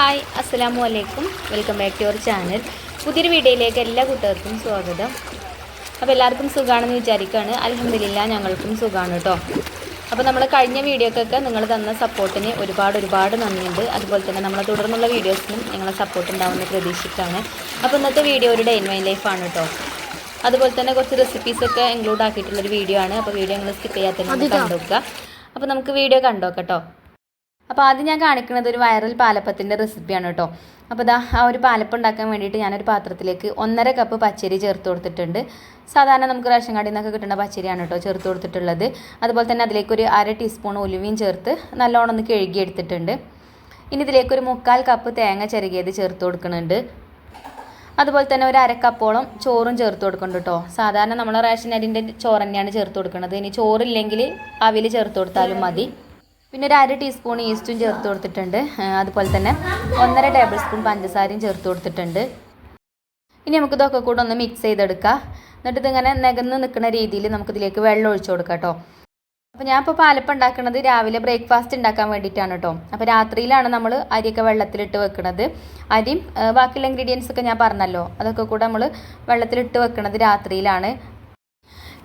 Hi അസ്സലാമു അലൈക്കും welcome back to your channel. പുതിയൊരു വീഡിയോയിലേക്ക് എല്ലാ കൂട്ടുകാർക്കും സ്വാഗതം. അപ്പോൾ എല്ലാവർക്കും സുഖമാണെന്ന് വിചാരിക്കുകയാണ് അലഹമില്ല ഞങ്ങൾക്കും സുഖമാണ് കേട്ടോ അപ്പോൾ നമ്മൾ കഴിഞ്ഞ വീഡിയോക്കൊക്കെ നിങ്ങൾ തന്ന സപ്പോർട്ടിന് ഒരുപാട് ഒരുപാട് നന്ദിയുണ്ട്. അതുപോലെ തന്നെ നമ്മളെ തുടർന്നുള്ള വീഡിയോസിനും നിങ്ങളെ സപ്പോർട്ട് ഉണ്ടാവുമെന്ന് പ്രതീക്ഷിച്ചാണ് അപ്പോൾ ഇന്നത്തെ വീഡിയോ ഒരു ഡേ ഇൻ മൈ ലൈഫാണ് കേട്ടോ അതുപോലെ തന്നെ കുറച്ച് റെസിപ്പീസൊക്കെ ഇൻക്ലൂഡ് ആക്കിയിട്ടുള്ളൊരു വീഡിയോ ആണ്. അപ്പോൾ വീഡിയോ നിങ്ങൾ സ്കിപ്പ് ചെയ്യാത്ത കണ്ടുനോക്കുക അപ്പോൾ നമുക്ക് വീഡിയോ കണ്ടോക്കാം കേട്ടോ അപ്പോൾ ആദ്യം ഞാൻ കാണിക്കുന്നത് ഒരു വൈറൽ പാലപ്പത്തിന്റെ റെസിപ്പിയാണ് കേട്ടോ. അപ്പോൾ ഇതാ ആ ഒരു പാലപ്പം ഉണ്ടാക്കാൻ വേണ്ടിയിട്ട് ഞാനൊരു പാത്രത്തിലേക്ക് ഒന്നര കപ്പ് പച്ചരി ചേർത്ത് കൊടുത്തിട്ടുണ്ട്. സാധാരണ നമുക്ക് റേഷൻ കടയിൽ നിന്നൊക്കെ കിട്ടുന്ന പച്ചരിയാണ് കേട്ടോ ചേർത്ത് കൊടുത്തിട്ടുള്ളത്. അതുപോലെ തന്നെ അതിലേക്ക് ഒരു അര ടീസ്പൂൺ ഉലുവയും ചേർത്ത് നല്ലോണം ഒന്ന് കഴുകി എടുത്തിട്ടുണ്ട് ഇനി ഇതിലേക്ക് ഒരു മുക്കാൽ കപ്പ് തേങ്ങ ചിരകിയത് ചേർത്ത് കൊടുക്കുന്നുണ്ട്. അതുപോലെ തന്നെ ഒരു അരക്കപ്പോളം ചോറും ചേർത്ത് കൊടുക്കുന്നുണ്ട് കേട്ടോ. സാധാരണ നമ്മൾ റേഷൻ അരിന്റെ ചോറ് തന്നെയാണ് ചേർത്ത് കൊടുക്കുന്നത്. ഇനി ചോറില്ലെങ്കിൽ അവിൽ ചേർത്ത് കൊടുത്താലും മതി. പിന്നെ ഒരു അര ടീസ്പൂൺ ഈസ്റ്റും ചേർത്ത് കൊടുത്തിട്ടുണ്ട്. അതുപോലെ തന്നെ ഒന്നര ടേബിൾ സ്പൂൺ പഞ്ചസാരയും ചേർത്ത് കൊടുത്തിട്ടുണ്ട്. ഇനി നമുക്ക് ഇതൊക്കെ കൂടെ ഒന്ന് മിക്സ് ചെയ്തെടുക്കാം. എന്നിട്ട് ഇതിങ്ങനെ നികന്ന് നിൽക്കുന്ന രീതിയിൽ നമുക്കിതിലേക്ക് വെള്ളം ഒഴിച്ചു കൊടുക്കാം കേട്ടോ. അപ്പോൾ ഞാൻ ഇപ്പോൾ പാലപ്പം ഉണ്ടാക്കുന്നത് രാവിലെ ബ്രേക്ക്ഫാസ്റ്റ് ഉണ്ടാക്കാൻ വേണ്ടിയിട്ടാണ് കേട്ടോ. അപ്പോൾ രാത്രിയിലാണ് നമ്മൾ അരിയൊക്കെ വെള്ളത്തിലിട്ട് വെക്കുന്നത് അരിയും ബാക്കിയുള്ള ഇൻഗ്രീഡിയൻസ് ഒക്കെ ഞാൻ പറഞ്ഞല്ലോ. അതൊക്കെ കൂടെ നമ്മൾ വെള്ളത്തിലിട്ട് വെക്കുന്നത് രാത്രിയിലാണ്.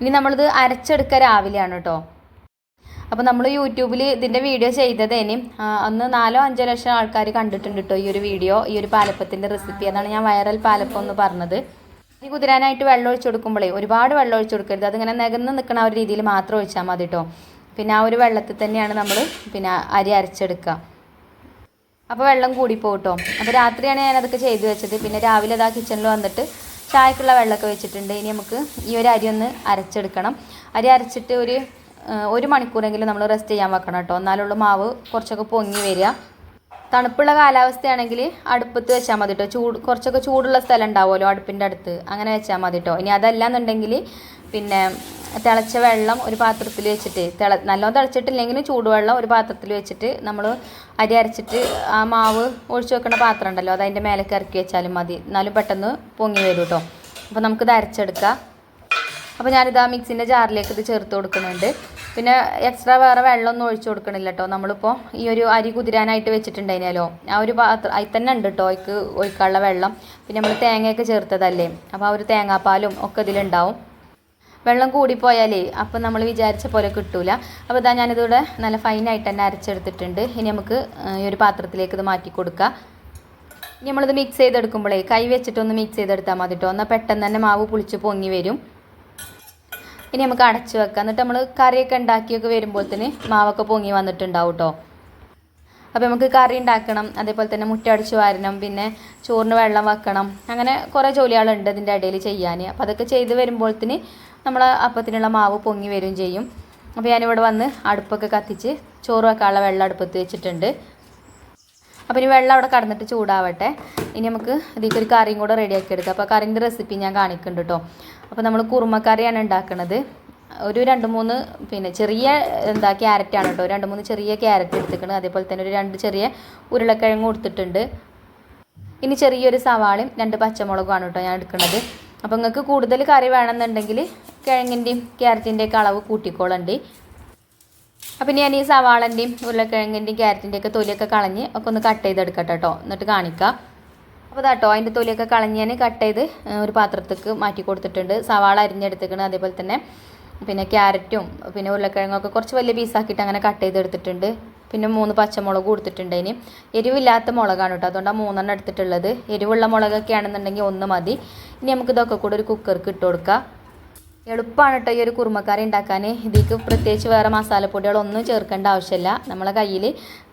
ഇനി നമ്മളിത് അരച്ചെടുക്കുക രാവിലെയാണ് കേട്ടോ. അപ്പോൾ നമ്മൾ യൂട്യൂബിൽ ഇതിന്റെ വീഡിയോ ചെയ്തതേനും അന്ന് നാലോ അഞ്ചോ ലക്ഷം ആൾക്കാർ കണ്ടിട്ടുണ്ട് കേട്ടോ ഈ ഒരു വീഡിയോ ഈ ഒരു പാലപ്പത്തിന്റെ റെസിപ്പി അതാണ് ഞാൻ വൈറൽ പാലപ്പം എന്ന് പറഞ്ഞത്. ഈ കുതിരാനായിട്ട് വെള്ളം ഒഴിച്ചു കൊടുക്കുമ്പോഴേ ഒരുപാട് വെള്ളം ഒഴിച്ചു കൊടുക്കരുത്. അതിങ്ങനെ നികന്ന് നിൽക്കുന്ന ആ ഒരു രീതിയിൽ മാത്രം ഒഴിച്ചാൽ മതി കേട്ടോ പിന്നെ ആ ഒരു വെള്ളത്തിൽ തന്നെയാണ് നമ്മൾ പിന്നെ അരി അരച്ചെടുക്കുക അപ്പോൾ വെള്ളം കൂടിപ്പോകും കേട്ടോ അപ്പോൾ രാത്രിയാണ് ഞാൻ അതൊക്കെ ചെയ്തു വെച്ചത്. പിന്നെ രാവിലെ അതാ കിച്ചണിൽ വന്നിട്ട് ചായക്കുള്ള വെള്ളമൊക്കെ വെച്ചിട്ടുണ്ട്. ഇനി നമുക്ക് ഈ ഒരു അരി ഒന്ന് അരച്ചെടുക്കണം. അരി അരച്ചിട്ട് ഒരു ഒരു മണിക്കൂറെങ്കിലും നമ്മൾ റെസ്റ്റ് ചെയ്യാൻ വെക്കണം കേട്ടോ. എന്നാലുള്ള മാവ് കുറച്ചൊക്കെ പൊങ്ങി വരിക. തണുപ്പുള്ള കാലാവസ്ഥയാണെങ്കിൽ അടുപ്പത്ത് വെച്ചാൽ മതി കേട്ടോ. ചൂട് കുറച്ചൊക്കെ ചൂടുള്ള സ്ഥലം ഉണ്ടാവുമല്ലോ അടുപ്പിന്റെ അടുത്ത്. അങ്ങനെ വെച്ചാൽ മതി കേട്ടോ. ഇനി അതല്ല എന്നുണ്ടെങ്കിൽ പിന്നെ തിളച്ച വെള്ളം ഒരു പാത്രത്തിൽ വെച്ചിട്ട് തിള നല്ലോണം തിളച്ചിട്ടില്ലെങ്കിലും ചൂടുവെള്ളം ഒരു പാത്രത്തിൽ വെച്ചിട്ട് നമ്മൾ അരി അരച്ചിട്ട് ആ മാവ് ഒഴിച്ചു വെക്കുന്ന പാത്രം ഉണ്ടല്ലോ അത് അതിന്റെ മേലേക്ക് ഇറക്കി വെച്ചാലും മതി. എന്നാലും പെട്ടെന്ന് പൊങ്ങി വരും കേട്ടോ. അപ്പോൾ നമുക്കിത് അരച്ചെടുക്കാം. അപ്പോൾ ഞാനിത് ആ മിക്സിന്റെ ജാറിലേക്ക് ഇത് ചേർത്ത് കൊടുക്കുന്നുണ്ട്. പിന്നെ എക്സ്ട്രാ വേറെ വെള്ളമൊന്നും ഒഴിച്ചു കൊടുക്കണില്ല കേട്ടോ നമ്മളിപ്പോൾ ഈ ഒരു അരി കുതിരാനായിട്ട് വെച്ചിട്ടുണ്ടായിരുന്നല്ലോ ആ ഒരു പാത്രം അതിൽ തന്നെ ഉണ്ട് കേട്ടോ അതിക്ക് ഒഴിക്കാനുള്ള വെള്ളം. പിന്നെ നമ്മൾ തേങ്ങയൊക്കെ ചേർത്തതല്ലേ. അപ്പോൾ ആ ഒരു തേങ്ങാപ്പാലും ഒക്കെ ഇതിലുണ്ടാവും. വെള്ളം കൂടിപ്പോയാലേ അപ്പം നമ്മൾ വിചാരിച്ച പോലെ കിട്ടൂല. അപ്പോൾ ഇതാ ഞാനിതിവിടെ നല്ല ഫൈനായിട്ട് തന്നെ അരച്ചെടുത്തിട്ടുണ്ട്. ഇനി നമുക്ക് ഈ ഒരു പാത്രത്തിലേക്ക് ഇത് മാറ്റി കൊടുക്കാം. ഇനി നമ്മളിത് മിക്സ് ചെയ്തെടുക്കുമ്പോഴേ കൈ വെച്ചിട്ടൊന്ന് മിക്സ് ചെയ്തെടുത്താൽ മതി കേട്ടോ എന്നാൽ പെട്ടെന്ന് തന്നെ മാവ് പുളിച്ച് പൊങ്ങി വരും. ഇനി നമുക്ക് അടച്ചു വെക്കാം. എന്നിട്ട് നമ്മൾ കറിയൊക്കെ ഉണ്ടാക്കിയൊക്കെ വരുമ്പോഴത്തേന് മാവൊക്കെ പൊങ്ങി വന്നിട്ടുണ്ടാവും കേട്ടോ അപ്പോൾ നമുക്ക് കറി ഉണ്ടാക്കണം അതേപോലെ തന്നെ മുറ്റ അടിച്ച് വാരണം പിന്നെ ചോറിന് വെള്ളം വെക്കണം. അങ്ങനെ കുറേ ജോലികളുണ്ട് ഇതിന്റെ ഇടയിൽ ചെയ്യാൻ അപ്പോൾ അതൊക്കെ ചെയ്ത് വരുമ്പോഴത്തേന് നമ്മൾ അപ്പത്തിനുള്ള മാവ് പൊങ്ങി വരും ചെയ്യും. അപ്പോൾ ഞാനിവിടെ വന്ന് അടുപ്പൊക്കെ കത്തിച്ച് ചോറ് വെക്കാനുള്ള വെള്ളം അടുപ്പത്ത് വെച്ചിട്ടുണ്ട്. അപ്പോൾ ഇനി വെള്ളം അവിടെ കടന്നിട്ട് ചൂടാവട്ടെ. ഇനി നമുക്ക് ഇതിലേക്ക് ഒരു കറിയും കൂടെ റെഡിയാക്കി എടുക്കാം. അപ്പോൾ കറിന്റെ റെസിപ്പി ഞാൻ കാണിക്കുന്നുണ്ട് കേട്ടോ അപ്പോൾ നമ്മൾ കുറുമക്കറിയാണ് ഉണ്ടാക്കുന്നത് ഒരു രണ്ട് മൂന്ന് പിന്നെ ചെറിയ എന്താ ക്യാരറ്റാണ് കേട്ടോ രണ്ട് മൂന്ന് ചെറിയ ക്യാരറ്റ് എടുത്തിട്ടുണ്ട് അതേപോലെ തന്നെ ഒരു രണ്ട് ചെറിയ ഉരുളക്കിഴങ്ങ് കൊടുത്തിട്ടുണ്ട്. ഇനി ചെറിയൊരു സവാളയും രണ്ട് പച്ചമുളകുമാണ് കേട്ടോ ഞാൻ എടുക്കുന്നത് അപ്പോൾ നിങ്ങൾക്ക് കൂടുതൽ കറി വേണമെന്നുണ്ടെങ്കിൽ കിഴങ്ങിന്റെയും ക്യാരറ്റിന്റെയൊക്കെ അളവ് കൂട്ടിക്കോളണ്ടി. അപ്പം ഞാൻ ഈ സവാളന്റെയും ഉരുളക്കിഴങ്ങിന്റെയും ക്യാരറ്റിന്റെയൊക്കെ തൊലിയൊക്കെ കളഞ്ഞ് ഒക്കെ ഒന്ന് കട്ട് ചെയ്തെടുക്കട്ടെ കേട്ടോ എന്നിട്ട് കാണിക്കാം. അപ്പോൾ ഇതാട്ടോ അതിന്റെ തൊലിയൊക്കെ കളഞ്ഞ് ഞാൻ കട്ട് ചെയ്ത് ഒരു പാത്രത്തേക്ക് മാറ്റി കൊടുത്തിട്ടുണ്ട്. സവാള അരിഞ്ഞെടുത്തിക്കണം അതേപോലെ തന്നെ. പിന്നെ ക്യാരറ്റും പിന്നെ ഉരുളക്കിഴങ്ങൊക്കെ കുറച്ച് വലിയ പീസാക്കിയിട്ട് അങ്ങനെ കട്ട് ചെയ്തെടുത്തിട്ടുണ്ട്. പിന്നെ മൂന്ന് പച്ചമുളക് കൊടുത്തിട്ടുണ്ട് ഇനി. എരിവില്ലാത്ത മുളകാണ് കേട്ടോ അതുകൊണ്ടാണ് മൂന്നെണ്ണം എടുത്തിട്ടുള്ളത്. എരിവുള്ള മുളകൊക്കെ ആണെന്നുണ്ടെങ്കിൽ ഒന്ന് മതി. ഇനി നമുക്ക് ഇതൊക്കെ കൂടെ ഒരു കുക്കർക്ക് ഇട്ട് കൊടുക്കാം. എളുപ്പമാണ് കേട്ടോ ഈ ഒരു കുറുമക്കറി ഉണ്ടാക്കാൻ ഇതിലേക്ക് പ്രത്യേകിച്ച് വേറെ മസാലപ്പൊടികളൊന്നും ചേർക്കേണ്ട ആവശ്യമില്ല. നമ്മളെ കയ്യിൽ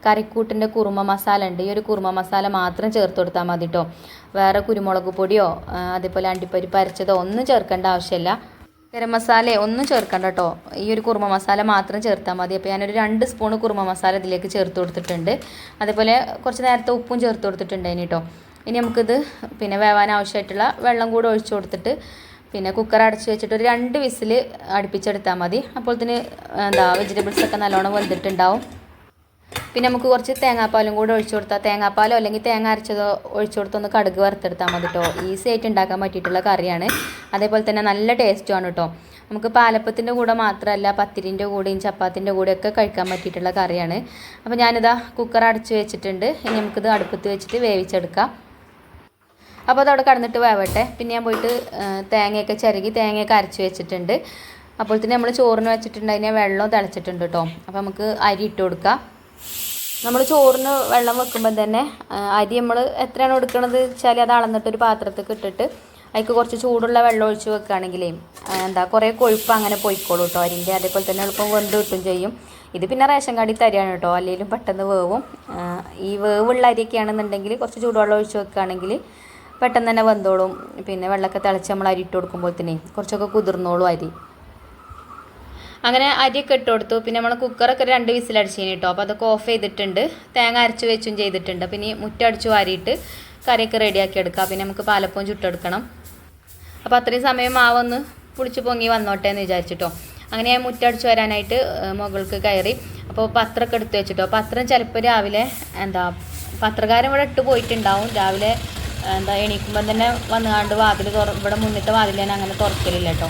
കറിക്കൂട്ടിന്റെ കുറുമ മസാല ഉണ്ട്. ഈ ഒരു കുറുമ മസാല മാത്രം ചേർത്ത് കൊടുത്താൽ മതി കേട്ടോ വേറെ കുരുമുളക് പൊടിയോ അതേപോലെ അണ്ടിപ്പരിപ്പ് അരച്ചതോ ഒന്നും ചേർക്കേണ്ട ആവശ്യമില്ല. ഗരം മസാല ഒന്നും ചേർക്കണ്ട കേട്ടോ ഈ ഒരു കുറുമ മസാല മാത്രം ചേർത്താൽ മതി. അപ്പോൾ ഞാനൊരു രണ്ട് സ്പൂൺ കുറുമ മസാല ഇതിലേക്ക് ചേർത്ത് കൊടുത്തിട്ടുണ്ട്. അതേപോലെ കുറച്ച് നേരത്തെ ഉപ്പും ചേർത്ത് കൊടുത്തിട്ടുണ്ട് ഇനി കേട്ടോ ഇനി നമുക്കിത് പിന്നെ വേവാൻ ആവശ്യമായിട്ടുള്ള വെള്ളം കൂടെ ഒഴിച്ചു കൊടുത്തിട്ട് പിന്നെ കുക്കർ അടച്ചു വെച്ചിട്ട് ഒരു രണ്ട് വിസിൽ അടുപ്പിച്ചെടുത്താൽ മതി. അപ്പോൾ തന്നെ എന്താ വെജിറ്റബിൾസ് ഒക്കെ നല്ലോണം വെന്തിട്ടുണ്ടാവും. പിന്നെ നമുക്ക് കുറച്ച് തേങ്ങാപ്പാലും കൂടെ ഒഴിച്ചു കൊടുത്താൽ തേങ്ങാപ്പാലോ അല്ലെങ്കിൽ തേങ്ങ അരച്ചതോ ഒഴിച്ചു കൊടുത്തൊന്ന് കടുക് വറുത്തെടുത്താൽ മതി കേട്ടോ ഈസി ആയിട്ട് ഉണ്ടാക്കാൻ പറ്റിയിട്ടുള്ള കറിയാണ്. അതേപോലെ തന്നെ നല്ല ടേസ്റ്റുമാണ് കേട്ടോ നമുക്ക് പാലപ്പത്തിന്റെ കൂടെ മാത്രമല്ല പത്തിരിന്റെ കൂടെയും ചപ്പാത്തിന്റെ കൂടെയൊക്കെ കഴിക്കാൻ പറ്റിയിട്ടുള്ള കറിയാണ്. അപ്പോൾ ഞാനിതാ കുക്കർ അടച്ചു വെച്ചിട്ടുണ്ട്. ഇനി നമുക്കിത് അടുപ്പത്ത് വെച്ചിട്ട് വേവിച്ചെടുക്കാം. അപ്പോൾ അതവിടെ കടന്നിട്ട് വേവട്ടെ. പിന്നെ ഞാൻ പോയിട്ട് തേങ്ങയൊക്കെ ചിരകി തേങ്ങയൊക്കെ അരച്ച് വെച്ചിട്ടുണ്ട്. അപ്പോൾ തന്നെ നമ്മൾ ചോറിന് വെച്ചിട്ടുണ്ട് അതിനെ വെള്ളം തിളച്ചിട്ടുണ്ട് കേട്ടോ അപ്പോൾ നമുക്ക് അരി ഇട്ട് കൊടുക്കാം. നമ്മൾ ചോറിന് വെള്ളം വെക്കുമ്പോൾ തന്നെ അരി നമ്മൾ എത്രയാണ് എടുക്കണത് വെച്ചാൽ അത് അളന്നിട്ടൊരു പാത്രത്തിൽ ഇട്ടിട്ട് അതിക്ക് കുറച്ച് ചൂടുള്ള വെള്ളം ഒഴിച്ച് വെക്കുകയാണെങ്കിലേ എന്താ കുറേ കൊഴുപ്പ് അങ്ങനെ പോയിക്കോളൂ കേട്ടോ അരിന്റെ അതേപോലെ തന്നെ എളുപ്പം വെന്ത് കിട്ടും ചെയ്യും. ഇത് പിന്നെ റേഷൻ കാർഡിൽ തരികയാണ് കേട്ടോ അല്ലെങ്കിലും പെട്ടെന്ന് വേവും. ഈ വേവുള്ള അരിയൊക്കെ ആണെന്നുണ്ടെങ്കിൽ കുറച്ച് ചൂടുവെള്ളം ഒഴിച്ച് വെക്കുകയാണെങ്കിൽ പെട്ടെന്ന് തന്നെ വെന്തോളും. പിന്നെ വെള്ളമൊക്കെ തിളച്ച് നമ്മൾ അരി ഇട്ട് കൊടുക്കുമ്പോൾ തന്നെ കുറച്ചൊക്കെ കുതിർന്നോളും അരി. അങ്ങനെ അരിയൊക്കെ ഇട്ട് കൊടുത്തു. പിന്നെ നമ്മൾ കുക്കറൊക്കെ രണ്ട് വിസിൽ വിസിലടിച്ചതിന് കേട്ടോ അപ്പോൾ അതൊക്കെ ഓഫ് ചെയ്തിട്ടുണ്ട്. തേങ്ങ അരച്ച് വെച്ചും ചെയ്തിട്ടുണ്ട്. പിന്നെ ഈ മുറ്റടിച്ച് വാരിയിട്ട് കറിയൊക്കെ റെഡിയാക്കി എടുക്കാം. പിന്നെ നമുക്ക് പാലപ്പവും ചുട്ടെടുക്കണം. അപ്പോൾ അത്രയും സമയം മാവൊന്ന് പുളിച്ച് പൊങ്ങി വന്നോട്ടെ എന്ന് വിചാരിച്ചിട്ടോ. അങ്ങനെ ഞാൻ മുറ്റടിച്ച് വരാനായിട്ട് മുകൾക്ക് കയറി. അപ്പോൾ പത്രമൊക്കെ എടുത്ത് വെച്ചിട്ടോ. പത്രം ചിലപ്പോൾ രാവിലെ എന്താ പത്രക്കാരൻ ഇവിടെ ഇട്ട് പോയിട്ടുണ്ടാവും. രാവിലെ എന്താ എണീക്കുമ്പോൾ തന്നെ വന്നുകാണ്ട് വാതിൽ തുറ ഇവിടെ മുന്നിട്ട് വാതിൽ ഞാൻ അങ്ങനെ തുറക്കലില്ല കേട്ടോ.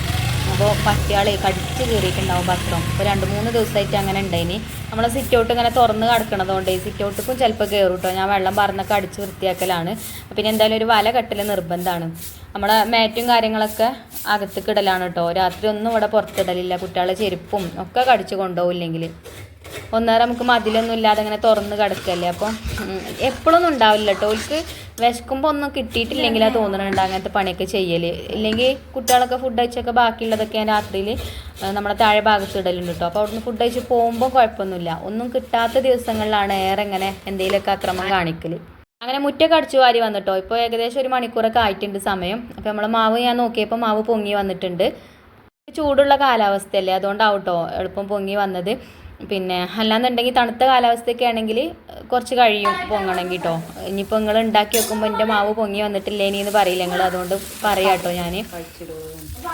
അപ്പോൾ പട്ടിയാളെ കടിച്ച് കയറിയിട്ടുണ്ടാവും പത്രം. ഇപ്പോൾ രണ്ട് മൂന്ന് ദിവസമായിട്ട് അങ്ങനെ ഉണ്ടായിനി. നമ്മളെ സിറ്റ് ഔട്ട് ഇങ്ങനെ തുറന്ന് കിടക്കണതുകൊണ്ട് സിറ്റ് ഔട്ടിക്കും ചിലപ്പോൾ കയറും കേട്ടോ. ഞാൻ വെള്ളം പറന്നൊക്കെ അടിച്ച് വൃത്തിയാക്കലാണ്. പിന്നെ എന്തായാലും ഒരു വല കെട്ടൽ നിർബന്ധമാണ് നമ്മളെ മാറ്റും കാര്യങ്ങളൊക്കെ അകത്ത് കിടലാണ് കേട്ടോ. രാത്രി ഒന്നും ഇവിടെ പുറത്തിടലില്ല. കുട്ടികളെ ചെരുപ്പും ഒക്കെ കടിച്ച് കൊണ്ടുപോകില്ലെങ്കിൽ ഒന്നേരം നമുക്ക് മതിലൊന്നും ഇല്ലാതെ അങ്ങനെ തുറന്ന് കിടക്കല്ലേ. അപ്പം എപ്പോഴൊന്നും ഉണ്ടാവില്ല കേട്ടോ. ഓൾക്ക് വിശക്കുമ്പോൾ ഒന്നും കിട്ടിയിട്ടില്ലെങ്കിലാ തോന്നണുണ്ട് അങ്ങനത്തെ പണിയൊക്കെ ചെയ്യൽ ഇല്ലെങ്കിൽ കുട്ടികളൊക്കെ ഫുഡ് കഴിച്ചൊക്കെ ബാക്കിയുള്ളതൊക്കെ ഞാൻ രാത്രിയിൽ നമ്മളെ താഴെ ഭാഗത്ത് ഇടലുണ്ട് കേട്ടോ അപ്പോൾ അവിടുന്ന് ഫുഡ് കഴിച്ച് പോകുമ്പോൾ കുഴപ്പമൊന്നുമില്ല. ഒന്നും കിട്ടാത്ത ദിവസങ്ങളിലാണ് ഏറെ ഇങ്ങനെ എന്തെങ്കിലുമൊക്കെ അക്രമം കാണിക്കൽ അങ്ങനെ മുറ്റൊക്കെ അടിച്ചു വാരി വന്നിട്ടോ. ഇപ്പോൾ ഏകദേശം ഒരു മണിക്കൂറൊക്കെ ആയിട്ടുണ്ട് സമയം. അപ്പോൾ നമ്മളെ മാവ് ഞാൻ നോക്കിയപ്പോൾ മാവ് പൊങ്ങി വന്നിട്ടുണ്ട്. ചൂടുള്ള കാലാവസ്ഥയല്ലേ? അതുകൊണ്ടാവും കേട്ടോ എളുപ്പം പൊങ്ങി വന്നത്. പിന്നെ അല്ലാന്നുണ്ടെങ്കിൽ തണുത്ത കാലാവസ്ഥയൊക്കെ ആണെങ്കിൽ കുറച്ച് കഴിയും പൊങ്ങണമെങ്കിൽ കേട്ടോ ഇനിയിപ്പോൾ നിങ്ങൾ ഉണ്ടാക്കി വെക്കുമ്പോൾ എന്റെ മാവ് പൊങ്ങി വന്നിട്ടില്ലേ ഇനി എന്ന് പറയില്ല. നിങ്ങൾ അതുകൊണ്ട് പറയാം കേട്ടോ ഞാൻ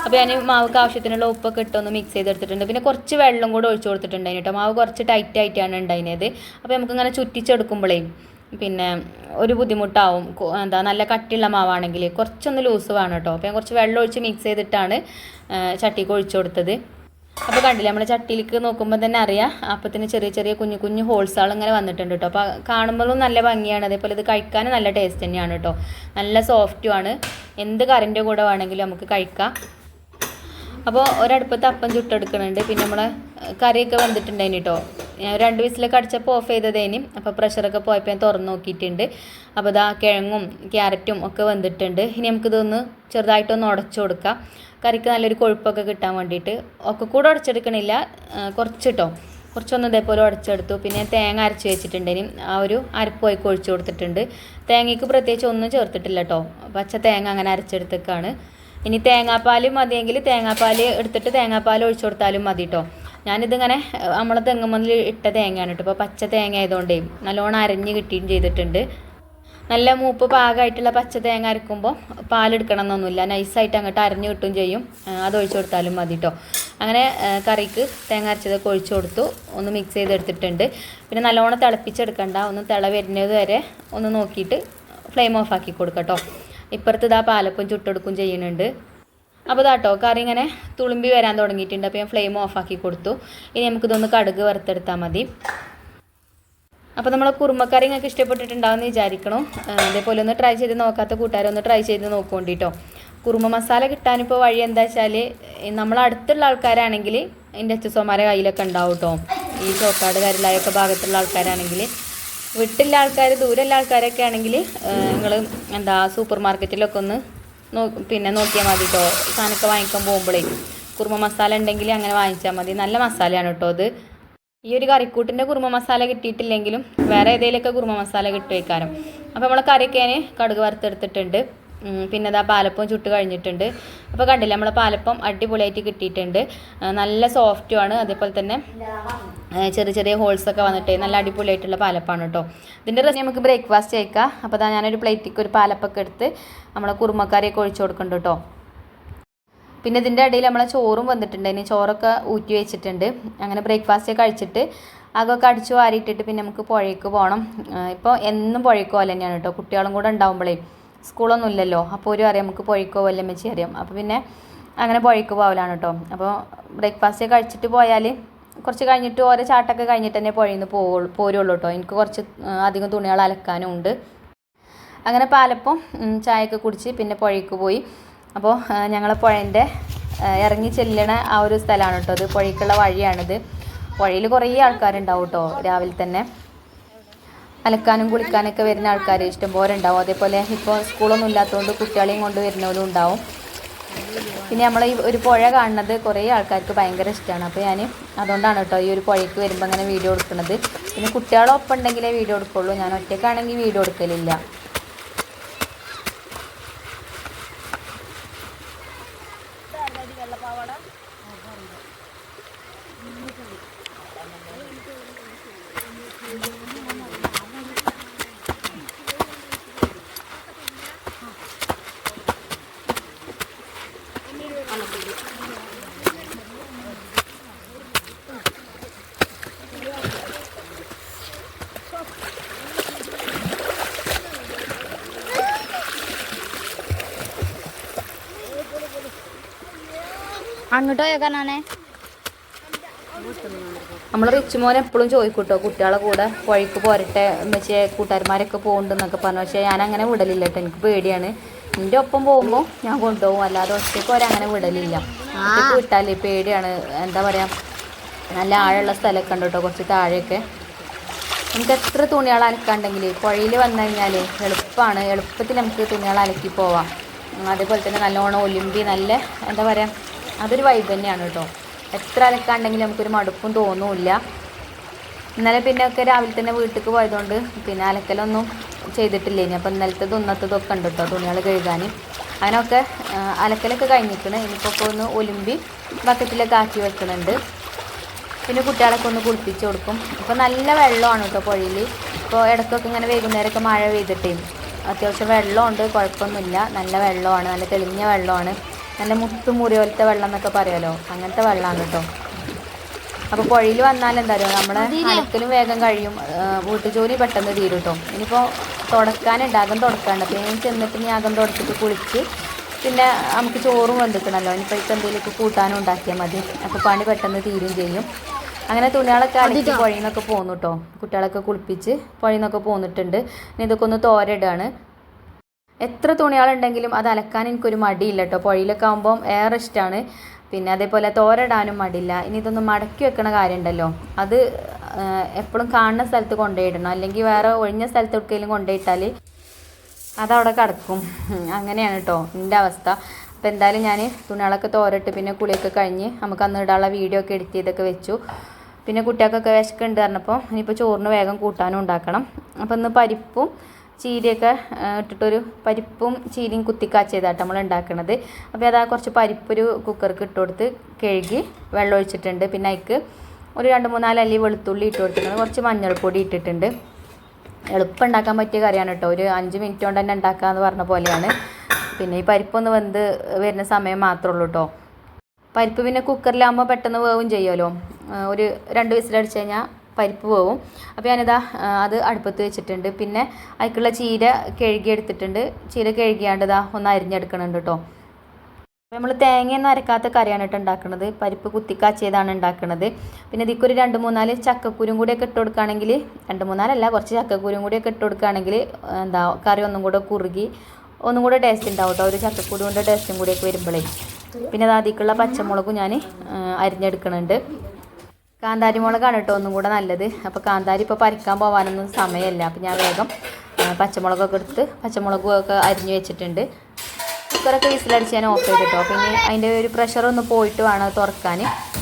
അപ്പോൾ ഞാൻ മാവ്ക്ക് ആവശ്യത്തിനുള്ള ഉപ്പൊക്കെ ഇട്ടൊന്ന് മിക്സ് ചെയ്തെടുത്തിട്ടുണ്ട്. പിന്നെ കുറച്ച് വെള്ളം കൂടെ ഒഴിച്ചു കൊടുത്തിട്ടുണ്ട് കേട്ടോ. മാവ് കുറച്ച് ടൈറ്റ് ആയിട്ടാണ് ഉണ്ടായിരുന്നത് അപ്പോൾ നമുക്കിങ്ങനെ ചുറ്റിച്ചെടുക്കുമ്പോഴേ പിന്നെ ഒരു ബുദ്ധിമുട്ടാവും. എന്താ നല്ല കട്ടിയുള്ള മാവാണെങ്കിൽ കുറച്ചൊന്ന് ലൂസ് വേണം കേട്ടോ. അപ്പോൾ ഞാൻ കുറച്ച് വെള്ളം ഒഴിച്ച് മിക്സ് ചെയ്തിട്ടാണ് ചട്ടിക്ക് ഒഴിച്ചു കൊടുത്തത്. അപ്പോൾ കണ്ടില്ലേ നമ്മൾ ചട്ടിയിലേക്ക് നോക്കുമ്പോൾ തന്നെ അറിയാം അപ്പത്തിന് ചെറിയ ചെറിയ കുഞ്ഞു കുഞ്ഞു ഹോൾസുകൾ ഇങ്ങനെ വന്നിട്ടുണ്ട് കേട്ടോ അപ്പോൾ കാണുമ്പോഴും നല്ല ഭംഗിയാണ്. അതേപോലെ ഇത് കഴിക്കാനും നല്ല ടേസ്റ്റ് തന്നെയാണ് കേട്ടോ നല്ല സോഫ്റ്റുമാണ് എന്ത് കറിന്റെ കൂടെ വേണമെങ്കിലും നമുക്ക് കഴിക്കാം. അപ്പോൾ ഒരടുപ്പത്ത് അപ്പം ചുട്ടെടുക്കുന്നുണ്ട് പിന്നെ നമ്മൾ കറിയൊക്കെ വന്നിട്ടുണ്ടായിന് കേട്ടോ ഞാൻ രണ്ട് വിസിലൊക്കെ അടിച്ചപ്പോൾ ഓഫ് ചെയ്തതേനും. അപ്പോൾ പ്രഷറൊക്കെ പോയപ്പോൾ ഞാൻ തുറന്ന് നോക്കിയിട്ടുണ്ട്. അപ്പോൾ ഇതാ കിഴങ്ങും ക്യാരറ്റും ഒക്കെ വന്നിട്ടുണ്ട് ഇനി നമുക്കിതൊന്ന് ചെറുതായിട്ടൊന്ന് ഉടച്ചു കൊടുക്കാം. കറിക്ക് നല്ലൊരു കൊഴുപ്പൊക്കെ കിട്ടാൻ വേണ്ടിയിട്ട്. ഒക്കെ കൂടെ ഉടച്ചെടുക്കണില്ല. കുറച്ച് കേട്ടോ കുറച്ചൊന്ന് ഇതേപോലെ ഉടച്ചെടുത്തു. പിന്നെ തേങ്ങ അരച്ച് വെച്ചിട്ടുണ്ട് ഇനി. ആ ഒരു അരപ്പ് പോയി ഒഴിച്ചു കൊടുത്തിട്ടുണ്ട്. തേങ്ങയ്ക്ക് പ്രത്യേകിച്ച് ഒന്നും ചേർത്തിട്ടില്ല കേട്ടോ പച്ച തേങ്ങ അങ്ങനെ അരച്ചെടുത്തേക്കാണ് ഇനി തേങ്ങാപ്പാൽ മതിയെങ്കിൽ തേങ്ങാപ്പാൽ എടുത്തിട്ട് തേങ്ങാപ്പാൽ ഒഴിച്ചു കൊടുത്താലും മതി കേട്ടോ ഞാനിതിങ്ങനെ നമ്മളെ തെങ്ങുമതിൽ ഇട്ട തേങ്ങയാണ് കേട്ടോ ഇപ്പോൾ പച്ച തേങ്ങ ആയതുകൊണ്ടേ നല്ലോണം അരഞ്ഞ് കിട്ടുകയും ചെയ്തിട്ടുണ്ട്. നല്ല മൂപ്പ് പാകമായിട്ടുള്ള പച്ച തേങ്ങ അരക്കുമ്പോൾ പാലെടുക്കണം എന്നൊന്നുമില്ല നൈസായിട്ട് അങ്ങോട്ട് അരഞ്ഞ് കിട്ടും ചെയ്യും. അത് ഒഴിച്ചു കൊടുത്താലും മതി കേട്ടോ അങ്ങനെ കറിക്ക് തേങ്ങ അരച്ചതൊക്കെ ഒഴിച്ചു കൊടുത്തു. ഒന്ന് മിക്സ് ചെയ്തെടുത്തിട്ടുണ്ട്. പിന്നെ നല്ലോണം തിളപ്പിച്ചെടുക്കണ്ട. ഒന്ന് തിള വരുന്നത് വരെ ഒന്ന് നോക്കിയിട്ട് ഫ്ലെയിം ഓഫ് ആക്കി കൊടുക്കട്ടോ കേട്ടോ ഇപ്പുറത്ത് ഇതാ പാലപ്പം ചുട്ടെടുക്കും ചെയ്യുന്നുണ്ട്. അപ്പോൾ ഇതാട്ടോ കറി ഇങ്ങനെ തുളുമ്പി വരാൻ തുടങ്ങിയിട്ടുണ്ട്. അപ്പോൾ ഞാൻ ഫ്ലെയിം ഓഫ് ആക്കി കൊടുത്തു. ഇനി നമുക്കിതൊന്ന് കടുക് വറുത്തെടുത്താൽ മതി. അപ്പോൾ നമ്മളെ കുറുമക്കറി നിങ്ങൾക്ക് ഇഷ്ടപ്പെട്ടിട്ടുണ്ടാവുമെന്ന് വിചാരിക്കണം. അതേപോലെ ഒന്ന് ട്രൈ ചെയ്ത് നോക്കാത്ത കൂട്ടുകാരൊന്ന് ട്രൈ ചെയ്ത് നോക്കൊണ്ടിട്ടോ. കുറുമ മസാല കിട്ടാനിപ്പോൾ വഴി എന്താ വെച്ചാൽ നമ്മൾ അടുത്തുള്ള ആൾക്കാരാണെങ്കിൽ എന്റെ അച്ഛസോമാരെ കയ്യിലൊക്കെ ഉണ്ടാവും കേട്ടോ ഈ ചോക്കാട് കരിലായൊക്കെ ഭാഗത്തുള്ള ആൾക്കാരാണെങ്കിൽ വീട്ടിലെ ആൾക്കാർ ദൂരമുള്ള ആൾക്കാരൊക്കെ ആണെങ്കിൽ നിങ്ങൾ എന്താ സൂപ്പർ മാർക്കറ്റിലൊക്കെ ഒന്ന് നോ പിന്നെ നോക്കിയാൽ മതി കേട്ടോ സാധനമൊക്കെ വാങ്ങിക്കാൻ പോകുമ്പോഴേ കുറുമ മസാല ഉണ്ടെങ്കിൽ അങ്ങനെ വാങ്ങിച്ചാൽ മതി. നല്ല മസാലയാണ് കേട്ടോ അത്. ഈ ഒരു കറിക്കൂട്ടിന്റെ കുറുമ മസാല കിട്ടിയിട്ടില്ലെങ്കിലും വേറെ ഏതെങ്കിലുമൊക്കെ കുറുമ മസാല കിട്ടുവയ്ക്കാരം. അപ്പോൾ നമ്മൾ കറിയൊക്കെ ഞാൻ കടുക് വറുത്തെടുത്തിട്ടുണ്ട്. പിന്നെ ഇതാ പാലപ്പം ചുട്ട് കഴിഞ്ഞിട്ടുണ്ട്. അപ്പോൾ കണ്ടില്ലേ നമ്മളെ പാലപ്പം അടിപൊളിയായിട്ട് കിട്ടിയിട്ടുണ്ട്. നല്ല സോഫ്റ്റുമാണ് അതേപോലെ തന്നെ ചെറിയ ചെറിയ ഹോൾസൊക്കെ വന്നിട്ട് നല്ല അടിപൊളിയായിട്ടുള്ള പാലപ്പാണ് കേട്ടോ ഇതിന്റെ റെസിപ്പി നമുക്ക് ബ്രേക്ക്ഫാസ്റ്റ് കഴിക്കാം അപ്പോൾ അതാ ഞാനൊരു പ്ലേറ്റിക്ക് ഒരു പാലപ്പൊക്കെ എടുത്ത് നമ്മളെ കുറുമക്കറിയൊക്കെ ഒഴിച്ചു കൊടുക്കുന്നുണ്ട് കേട്ടോ പിന്നെ ഇതിന്റെ ഇടയിൽ നമ്മളെ ചോറും വന്നിട്ടുണ്ട്. ഇനി ചോറൊക്കെ ഊറ്റി വെച്ചിട്ടുണ്ട്. അങ്ങനെ ബ്രേക്ക്ഫാസ്റ്റ് കഴിച്ചിട്ട് അതൊക്കെ അടിച്ചു വാരിയിട്ടിട്ട് പിന്നെ നമുക്ക് പുഴയ്ക്ക് പോകണം. ഇപ്പോൾ എന്നും പുഴയ്ക്ക് പോലെ തന്നെയാണ് കേട്ടോ. കുട്ടികളും കൂടെ ഉണ്ടാവുമ്പോഴേ സ്കൂളൊന്നും ഇല്ലല്ലോ. അപ്പോൾ ഒരു അറിയാം നമുക്ക് പുഴയ്ക്ക് പോലെ വെച്ച് അറിയാം. അപ്പോൾ പിന്നെ അങ്ങനെ പുഴയ്ക്ക് പോകലാണ് കേട്ടോ. അപ്പോൾ ബ്രേക്ക്ഫാസ്റ്റ് കഴിച്ചിട്ട് പോയാൽ കുറച്ച് കഴിഞ്ഞിട്ട് ഓരോ ചാട്ടൊക്കെ കഴിഞ്ഞിട്ട് തന്നെ പുഴയിൽ നിന്ന് പോകുള്ളൂ പോരുള്ളൂ കേട്ടോ. എനിക്ക് കുറച്ച് അധികം തുണികൾ അലക്കാനും ഉണ്ട്. അങ്ങനെ പാലപ്പം ചായയൊക്കെ കുടിച്ച് പിന്നെ പുഴയ്ക്ക് പോയി. അപ്പോൾ ഞങ്ങൾ പുഴേന്റെ ഇറങ്ങി ചെല്ലണ ആ ഒരു സ്ഥലമാണ് കേട്ടോ അത് പുഴയ്ക്കുള്ള വഴിയാണിത്. പുഴയിൽ കുറേ ആൾക്കാരുണ്ടാവും കേട്ടോ രാവിലെ തന്നെ. അലക്കാനും കുളിക്കാനൊക്കെ വരുന്ന ആൾക്കാർ ഇഷ്ടംപോലെ ഉണ്ടാവും. അതേപോലെ ഇപ്പോൾ സ്കൂളൊന്നും ഇല്ലാത്തതുകൊണ്ട് കുട്ടികളെയും കൊണ്ട് വരുന്നവരും ഉണ്ടാവും. പിന്നെ നമ്മൾ ഈ ഒരു പുഴ കാണുന്നത് കുറേ ആൾക്കാർക്ക് ഭയങ്കര ഇഷ്ടമാണ് അപ്പോൾ ഞാൻ അതുകൊണ്ടാണ് കേട്ടോ ഈ ഒരു പുഴയ്ക്ക് വരുമ്പോൾ അങ്ങനെ വീഡിയോ എടുക്കുന്നത് പിന്നെ കുട്ടികളൊപ്പം ഉണ്ടെങ്കിലേ വീഡിയോ എടുക്കുള്ളൂ. ഞാൻ ഒറ്റയ്ക്കാണെങ്കിൽ വീഡിയോ എടുക്കലില്ല. അങ്ങോട്ട് പോയേക്കാനാണേ നമ്മൾ റിച്ച് മോൻ എപ്പോഴും ചോദിക്കൂട്ടോ കുട്ടികളെ കൂടെ വഴിക്ക് പോരട്ടെ എന്ന് വെച്ചാൽ കൂട്ടുകാരന്മാരൊക്കെ പോകണ്ടെന്നൊക്കെ പറഞ്ഞു. പക്ഷേ ഞാൻ അങ്ങനെ വിടലില്ല കേട്ടോ എനിക്ക് പേടിയാണ്. എന്റെ ഒപ്പം പോകുമ്പോൾ ഞാൻ കൊണ്ടുപോകും അല്ലാതെ ഒറ്റയ്ക്ക് അങ്ങനെ വിടലില്ല. ഒറ്റയ്ക്ക് വിട്ടാലേ പേടിയാണ്. എന്താ പറയുക നല്ല ആഴമുള്ള സ്ഥലമൊക്കെ ഉണ്ട് കേട്ടോ കുറച്ച് താഴെയൊക്കെ. നമുക്ക് എത്ര തുണികൾ അലക്കാണ്ടെങ്കിൽ പുഴയിൽ വന്നു കഴിഞ്ഞാൽ എളുപ്പമാണ്. എളുപ്പത്തിൽ നമുക്ക് തുണികൾ അലക്കി പോവാം. അതേപോലെ തന്നെ നല്ലോണം ഒലിമ്പി നല്ല എന്താ പറയുക അതൊരു വൈബ് തന്നെയാണ് കേട്ടോ. എത്ര അലക്കാണ്ടെങ്കിലും നമുക്കൊരു മടുപ്പും തോന്നുമില്ല ഇന്നലെ പിന്നെ ഒക്കെ രാവിലെ തന്നെ വീട്ടിലേക്ക് പോയതുകൊണ്ട് പിന്നെ അലക്കലൊന്നും ചെയ്തിട്ടില്ല. ഇനി അപ്പോൾ ഇന്നലത്തെ ഇന്നത്തതും ഒക്കെ ഉണ്ട് കേട്ടോ തുണികൾ കഴുകാൻ അതിനൊക്കെ അലക്കലൊക്കെ കഴിഞ്ഞിരിക്കണം. ഇനിയിപ്പോൾ ഒക്കെ ഒന്ന് ഒലുമ്പി ബക്കറ്റിലൊക്കെ ആക്കി വെക്കുന്നുണ്ട് പിന്നെ കുട്ടികളൊക്കെ ഒന്ന് കുളിപ്പിച്ച് കൊടുക്കും. ഇപ്പോൾ നല്ല വെള്ളമാണ് കേട്ടോ പുഴയിൽ ഇപ്പോൾ ഇടയ്ക്കൊക്കെ ഇങ്ങനെ വൈകുന്നേരമൊക്കെ മഴ പെയ്തിട്ടേ. അത്യാവശ്യം വെള്ളമുണ്ട് കുഴപ്പമൊന്നുമില്ല. നല്ല വെള്ളമാണ് നല്ല തെളിഞ്ഞ വെള്ളമാണ്. നല്ല മുത്തുമുറി പോലത്തെ വെള്ളം എന്നൊക്കെ പറയാലോ അങ്ങനത്തെ വെള്ളമാണ് കേട്ടോ അപ്പോൾ പുഴയിൽ വന്നാൽ എന്താ പറയുക നമ്മളെ അലക്കലും വേഗം കഴിയും. വീട്ടുജോലി വീട്ടു ജോലി പെട്ടെന്ന് തീരും കേട്ടോ ഇനിയിപ്പോൾ തുടക്കാനുണ്ട് അകം തുടക്കാണ്ട്. അപ്പോൾ ഞാൻ ചെന്നിട്ട് ഇനി അകം തുടച്ചിട്ട് കുളിച്ച് പിന്നെ നമുക്ക് ചോറും വെന്തിക്കണമല്ലോ ഇനിയിപ്പോൾ ഇപ്പം എന്തെങ്കിലുമൊക്കെ കൂട്ടാനും ഉണ്ടാക്കിയാൽ മതി. അപ്പോൾ പണി പെട്ടെന്ന് തീരും ചെയ്യും. അങ്ങനെ തുണികളൊക്കെ അലക്കി പുഴയിൽ നിന്നൊക്കെ പോന്നു കേട്ടോ കുട്ടികളൊക്കെ കുളിപ്പിച്ച് പുഴയിൽ നിന്നൊക്കെ പോന്നിട്ടുണ്ട്. ഇനി ഇതൊക്കെ ഒന്ന് തോരയിടുകയാണ് എത്ര തുണികളുണ്ടെങ്കിലും അത് അലക്കാൻ എനിക്കൊരു മടിയില്ല കേട്ടോ പുഴയിലൊക്കെ ആകുമ്പം ഏറെ ഇഷ്ടമാണ് പിന്നെ അതേപോലെ തോരടാനും മടിയില്ല. ഇനി ഇതൊന്ന് മടക്കി വെക്കണ കാര്യമുണ്ടല്ലോ അത് എപ്പോഴും കാണുന്ന സ്ഥലത്ത് കൊണ്ടുപോയിടണം അല്ലെങ്കിൽ വേറെ ഒഴിഞ്ഞ സ്ഥലത്ത് എവിടെയെങ്കിലും കൊണ്ടുപോയിട്ടാൽ അതവിടെ കിടക്കും. അങ്ങനെയാണ് കേട്ടോ എന്റെ അവസ്ഥ. അപ്പോൾ എന്തായാലും ഞാൻ തുണികളൊക്കെ തോരട്ട് പിന്നെ കുളിയൊക്കെ കഴിഞ്ഞ് നമുക്ക് അന്ന് ഇടാനുള്ള വീഡിയോ ഒക്കെ എഡിറ്റ് ചെയ്തൊക്കെ വെച്ചു. പിന്നെ കുട്ടികൾക്കൊക്കെ വിശക്കുണ്ട് പറഞ്ഞപ്പോൾ ഇനിയിപ്പോൾ ചോറിന് വേഗം കൂട്ടാനും ഉണ്ടാക്കണം. അപ്പോൾ ഇന്ന് പരിപ്പും ചീരയൊക്കെ ഇട്ടിട്ടൊരു പരിപ്പും ചീരയും കുത്തിക്കാച്ചിയതാട്ടോ നമ്മൾ ഉണ്ടാക്കുന്നത് അപ്പോൾ അതാ കുറച്ച് പരിപ്പൊരു കുക്കർക്ക് ഇട്ട് കൊടുത്ത് കഴുകി വെള്ളം ഒഴിച്ചിട്ടുണ്ട് പിന്നെ അതിക്ക് ഒരു രണ്ട് മൂന്നാൽ അല്ലി വെളുത്തുള്ളി ഇട്ട് കൊടുത്തിട്ടുണ്ട്. കുറച്ച് മഞ്ഞൾപ്പൊടി ഇട്ടിട്ടുണ്ട്. എളുപ്പം ഉണ്ടാക്കാൻ പറ്റിയ കറിയാണ് കേട്ടോ. ഒരു അഞ്ച് മിനിറ്റ് കൊണ്ട് തന്നെ ഉണ്ടാക്കാന്ന് പറഞ്ഞ പോലെയാണ്. പിന്നെ ഈ പരിപ്പൊന്ന് വെന്ത് വരുന്ന സമയം മാത്രമേ ഉള്ളൂ കേട്ടോ. പരിപ്പ് പിന്നെ കുക്കറിലാകുമ്പോൾ പെട്ടെന്ന് വേവും ചെയ്യുമല്ലോ ഒരു രണ്ട് വിസിലടിച്ച് കഴിഞ്ഞാൽ പരിപ്പ് പോവും. അപ്പോൾ ഞാനിതാ അത് അടുപ്പത്ത് വെച്ചിട്ടുണ്ട്. പിന്നെ അതിക്കുള്ള ചീര കഴുകിയെടുത്തിട്ടുണ്ട്. ചീര കഴുകിയാണ്ട് ഇതാ ഒന്ന് അരിഞ്ഞെടുക്കണുണ്ട് കേട്ടോ നമ്മൾ തേങ്ങയൊന്നും അരക്കാത്ത കറിയാണ് കേട്ടോ ഉണ്ടാക്കുന്നത് പരിപ്പ് കുത്തിക്കാച്ചിയതാണ് ഉണ്ടാക്കുന്നത് പിന്നെ ഇതിക്കൊരു രണ്ട് മൂന്നാൽ ചക്കക്കുരും കൂടിയൊക്കെ ഇട്ട് കൊടുക്കുകയാണെങ്കിൽ രണ്ട് മൂന്നാലല്ല കുറച്ച് ചക്കക്കുരും കൂടിയൊക്കെ ഇട്ട് കൊടുക്കുകയാണെങ്കിൽ എന്താ കറി ഒന്നും കൂടെ കുറുകി ഒന്നും കൂടെ ടേസ്റ്റ് ഉണ്ടാവും കേട്ടോ ഒരു ചക്കക്കുരുവിന്റെ ടേസ്റ്റും കൂടിയൊക്കെ വരുമ്പോഴേ പിന്നെ അത് അതിക്കുള്ള പച്ചമുളകും ഞാൻ അരിഞ്ഞെടുക്കുന്നുണ്ട് കാന്താരി മുളകാണ് കേട്ടോ ഒന്നും കൂടെ നല്ലത്. അപ്പോൾ കാന്താരി ഇപ്പോൾ പരിക്കാൻ പോകാനൊന്നും സമയമില്ല. അപ്പോൾ ഞാൻ വേഗം പച്ചമുളകൊക്കെ എടുത്ത് പച്ചമുളകും ഒക്കെ അരിഞ്ഞ് വെച്ചിട്ടുണ്ട്. കുക്കറൊക്കെ വിസിലടിച്ച് ഞാൻ ഓഫ് ചെയ്തിട്ടോ പിന്നെ അതിന്റെ ഒരു പ്രഷർ ഒന്ന് പോയിട്ട് വേണം തുറക്കാൻ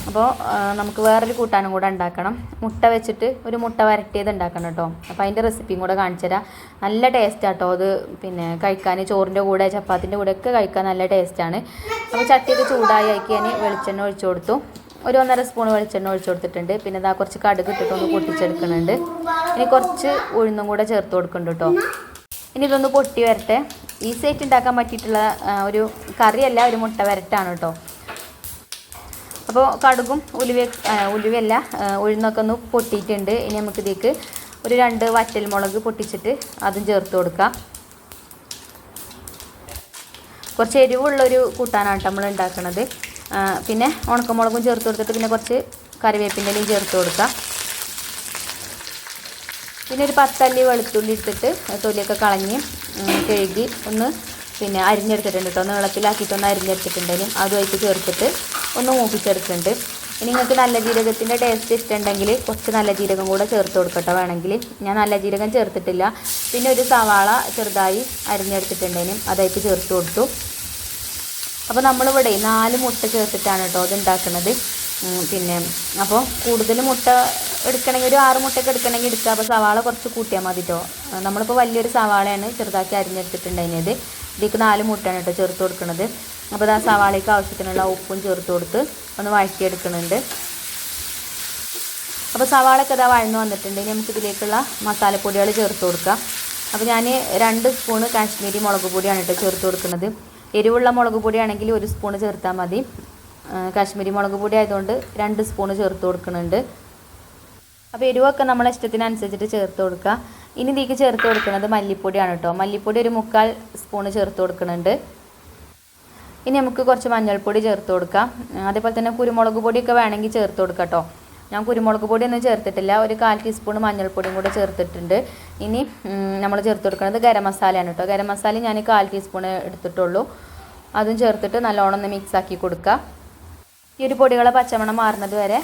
അപ്പോൾ നമുക്ക് വേറൊരു കൂട്ടാനും കൂടെ ഉണ്ടാക്കണം. മുട്ട വെച്ചിട്ട് ഒരു മുട്ട വരട്ടിയത് ഉണ്ടാക്കണം കേട്ടോ. അപ്പോൾ അതിന്റെ റെസിപ്പിയും കൂടെ കാണിച്ചു തരാം. നല്ല ടേസ്റ്റ് ആട്ടോ അത്. പിന്നെ കഴിക്കാൻ ചോറിന്റെ കൂടെ ചപ്പാത്തിന്റെ കൂടെ ഒക്കെ കഴിക്കാൻ നല്ല ടേസ്റ്റാണ് അപ്പോൾ ചട്ടിയൊക്കെ ചൂടായി ആക്കി ഞാൻ വെളിച്ചെണ്ണ ഒഴിച്ചു കൊടുത്തു. ഒരു ഒന്നര സ്പൂൺ വെളിച്ചെണ്ണ ഒഴിച്ചു കൊടുത്തിട്ടുണ്ട്. പിന്നെ ഇതാ കുറച്ച് കടുക് ഇട്ടിട്ടൊന്ന് പൊട്ടിച്ചെടുക്കുന്നുണ്ട്. ഇനി കുറച്ച് ഉഴുന്നും കൂടെ ചേർത്ത് കൊടുക്കുന്നുണ്ട് കേട്ടോ ഇനി ഇതൊന്ന് പൊട്ടി വരട്ടെ. ഈസി ആയിട്ട് ഉണ്ടാക്കാൻ പറ്റിയിട്ടുള്ള ഒരു കറിയല്ല ഒരു മുട്ട വരട്ടാണ് കേട്ടോ അപ്പോൾ കടുകും ഉലുവ ഉലുവല്ല ഉഴുന്നൊക്കെ ഒന്ന് പൊട്ടിയിട്ടുണ്ട്. ഇനി നമുക്ക് ഇതിലേക്ക് ഒരു രണ്ട് വറ്റൽ മുളക് പൊട്ടിച്ചിട്ട് അതും ചേർത്ത് കൊടുക്കാം. കുറച്ച് എരിവുള്ളൊരു കൂട്ടാനാണ് നമ്മൾ ഉണ്ടാക്കുന്നത് പിന്നെ ഉണക്കമുളകും ചേർത്ത് കൊടുത്തിട്ട് പിന്നെ കുറച്ച് കറിവേപ്പിന്റെ ഇലയും ചേർത്ത് കൊടുക്കാം പിന്നെ ഒരു പത്തല്ലി വെളുത്തുള്ളി എടുത്തിട്ട് തൊലിയൊക്കെ കളഞ്ഞ് കഴുകി ഒന്ന് പിന്നെ അരിഞ്ഞെടുത്തിട്ടുണ്ട് കേട്ടോ നീളത്തിലാക്കിയിട്ട് ഒന്ന് അരിഞ്ഞെടുത്തിട്ടുണ്ടെങ്കിലും അതുമായിട്ട് ചേർത്തിട്ട് ഒന്ന് മൂപ്പിച്ചെടുക്കുന്നുണ്ട്. ഇനി നിങ്ങൾക്ക് നല്ല ജീരകത്തിന്റെ ടേസ്റ്റ് ഇഷ്ടമുണ്ടെങ്കിൽ കുറച്ച് നല്ല ജീരകം കൂടെ ചേർത്ത് കൊടുക്കട്ടോ. വേണമെങ്കിൽ ഞാൻ നല്ല ജീരകം ചേർത്തിട്ടില്ല. പിന്നെ ഒരു സവാള ചെറുതായി അരിഞ്ഞെടുത്തിട്ടുണ്ടെങ്കിലും അതായിട്ട് ചേർത്ത് കൊടുത്തു. അപ്പോൾ നമ്മളിവിടെ നാല് മുട്ട ചേർത്തിട്ടാണ് കേട്ടോ അത് ഉണ്ടാക്കുന്നത് പിന്നെ അപ്പോൾ കൂടുതൽ മുട്ട എടുക്കണമെങ്കിൽ ഒരു ആറ് മുട്ടയൊക്കെ എടുക്കണമെങ്കിൽ എടുക്കുക. അപ്പോൾ സവാള കുറച്ച് കൂട്ടിയാൽ മതി കേട്ടോ. നമ്മളിപ്പോൾ വലിയൊരു സവാളയാണ് ചെറുതാക്കി അരിഞ്ഞെടുത്തിട്ടുണ്ടായിരുന്നത്. ഇതിലേക്ക് നാല് മുട്ടയാണ് കേട്ടോ ചേർത്ത് കൊടുക്കുന്നത്. അപ്പോൾ ആ സവാളയ്ക്ക് ആവശ്യത്തിനുള്ള ഉപ്പും ചേർത്ത് കൊടുത്ത് ഒന്ന് വഴറ്റിയെടുക്കുന്നുണ്ട്. അപ്പോൾ സവാളയ്ക്ക് ഇതാ വഴന്ന് വന്നിട്ടുണ്ട്. ഇനി നമുക്ക് ഇതിലേക്കുള്ള മസാലപ്പൊടികൾ ചേർത്ത് കൊടുക്കാം. അപ്പോൾ ഞാൻ രണ്ട് സ്പൂണ് കാശ്മീരി മുളക് പൊടിയാണ് കേട്ടോ ചേർത്ത് കൊടുക്കുന്നത്. എരിവുള്ള മുളക് പൊടിയാണെങ്കിൽ ഒരു സ്പൂണ് ചേർത്താൽ മതി. കാശ്മീരി മുളക് പൊടി ആയതുകൊണ്ട് രണ്ട് സ്പൂണ് ചേർത്ത് കൊടുക്കുന്നുണ്ട്. അപ്പോൾ എരിവൊക്കെ നമ്മളെ ഇഷ്ടത്തിനനുസരിച്ചിട്ട് ചേർത്ത് കൊടുക്കുക ഇനി ഇതിലേക്ക് ചേർത്ത് കൊടുക്കുന്നത് മല്ലിപ്പൊടിയാണ് കേട്ടോ. മല്ലിപ്പൊടി ഒരു മുക്കാൽ സ്പൂണ് ചേർത്ത് കൊടുക്കുന്നുണ്ട്. ഇനി നമുക്ക് കുറച്ച് മഞ്ഞൾപ്പൊടി ചേർത്ത് കൊടുക്കാം. അതേപോലെ തന്നെ കുരുമുളക് പൊടിയൊക്കെ വേണമെങ്കിൽ ചേർത്ത് കൊടുക്കാം കേട്ടോ. ഞാൻ കുരുമുളക് പൊടിയൊന്നും ചേർത്തിട്ടില്ല. ഒരു കാൽ ടീസ്പൂൺ മഞ്ഞൾപ്പൊടിയും കൂടെ ചേർത്തിട്ടുണ്ട്. ഇനി നമ്മൾ ചേർത്ത് കൊടുക്കുന്നത് ഗരം മസാലയാണ് കേട്ടോ. ഗരം മസാല ഞാൻ കാൽ ടീസ്പൂൺ എടുത്തിട്ടുള്ളൂ. അതും ചേർത്തിട്ട് നല്ലോണം ഒന്ന് മിക്സ് ആക്കി കൊടുക്കുക ഈ ഒരു പൊടികളെ പച്ചമണം മാറുന്നത് വരെ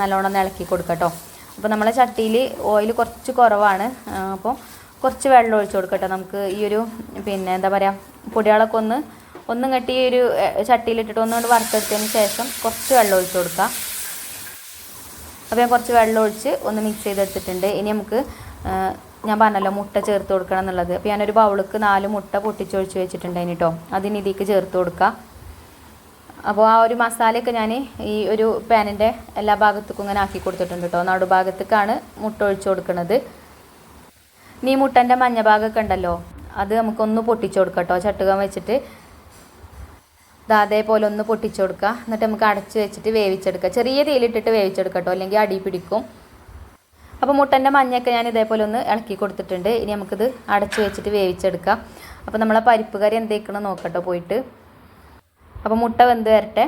നല്ലോണം ഒന്ന് ഇളക്കി കൊടുക്കുക കേട്ടോ അപ്പോൾ നമ്മളെ ചട്ടിയിൽ ഓയിൽ കുറച്ച് കുറവാണ്. അപ്പോൾ കുറച്ച് വെള്ളം ഒഴിച്ച് കൊടുക്കട്ടെ നമുക്ക് ഈ ഒരു പിന്നെ എന്താ പറയുക പൊടികളൊക്കെ ഒന്ന് ഒന്നും കെട്ടി ഒരു ചട്ടിയിലിട്ടിട്ട് ഒന്നുകൊണ്ട് വറുത്തെടുത്തതിന് ശേഷം കുറച്ച് വെള്ളം ഒഴിച്ച് കൊടുക്കുക അപ്പോൾ ഞാൻ കുറച്ച് വെള്ളം ഒഴിച്ച് ഒന്ന് മിക്സ് ചെയ്തെടുത്തിട്ടുണ്ട്. ഇനി നമുക്ക് ഞാൻ പറഞ്ഞല്ലോ മുട്ട ചേർത്ത് കൊടുക്കണം എന്നുള്ളത്. അപ്പോൾ ഞാനൊരു ബൗളിക്ക് നാല് മുട്ട പൊട്ടിച്ചൊഴിച്ച് വെച്ചിട്ടുണ്ടായിന് കേട്ടോ അതിന് ഇതിലേക്ക് ചേർത്ത് കൊടുക്കുക അപ്പോൾ ആ ഒരു മസാലയൊക്കെ ഞാൻ ഈ ഒരു പാനിന്റെ എല്ലാ ഭാഗത്തേക്കും ഇങ്ങനെ ആക്കി കൊടുത്തിട്ടുണ്ട് കേട്ടോ നടുഭാഗത്തേക്കാണ് മുട്ട ഒഴിച്ചു കൊടുക്കുന്നത് നീ മുട്ടന്റെ മഞ്ഞ ഭാഗമൊക്കെ ഉണ്ടല്ലോ അത് നമുക്കൊന്ന് പൊട്ടിച്ചു കൊടുക്കാം കേട്ടോ ചട്ടുകം വെച്ചിട്ട് അതേപോലെ ഒന്ന് പൊട്ടിച്ചു കൊടുക്കുക എന്നിട്ട് നമുക്ക് അടച്ച് വെച്ചിട്ട് വേവിച്ചെടുക്കുക ചെറിയ തീയിലിട്ടിട്ട് വേവിച്ചെടുക്കാം കേട്ടോ അല്ലെങ്കിൽ അടി പിടിക്കും. അപ്പോൾ മുട്ടന്റെ മഞ്ഞയൊക്കെ ഞാൻ ഇതേപോലെ ഒന്ന് ഇളക്കി കൊടുത്തിട്ടുണ്ട്. ഇനി നമുക്കിത് അടച്ചു വെച്ചിട്ട് വേവിച്ചെടുക്കാം. അപ്പോൾ നമ്മളെ പരിപ്പ് കറി എന്തേക്കണം നോക്കട്ടോ പോയിട്ട്. അപ്പോൾ മുട്ട വെന്ത് വരട്ടെ.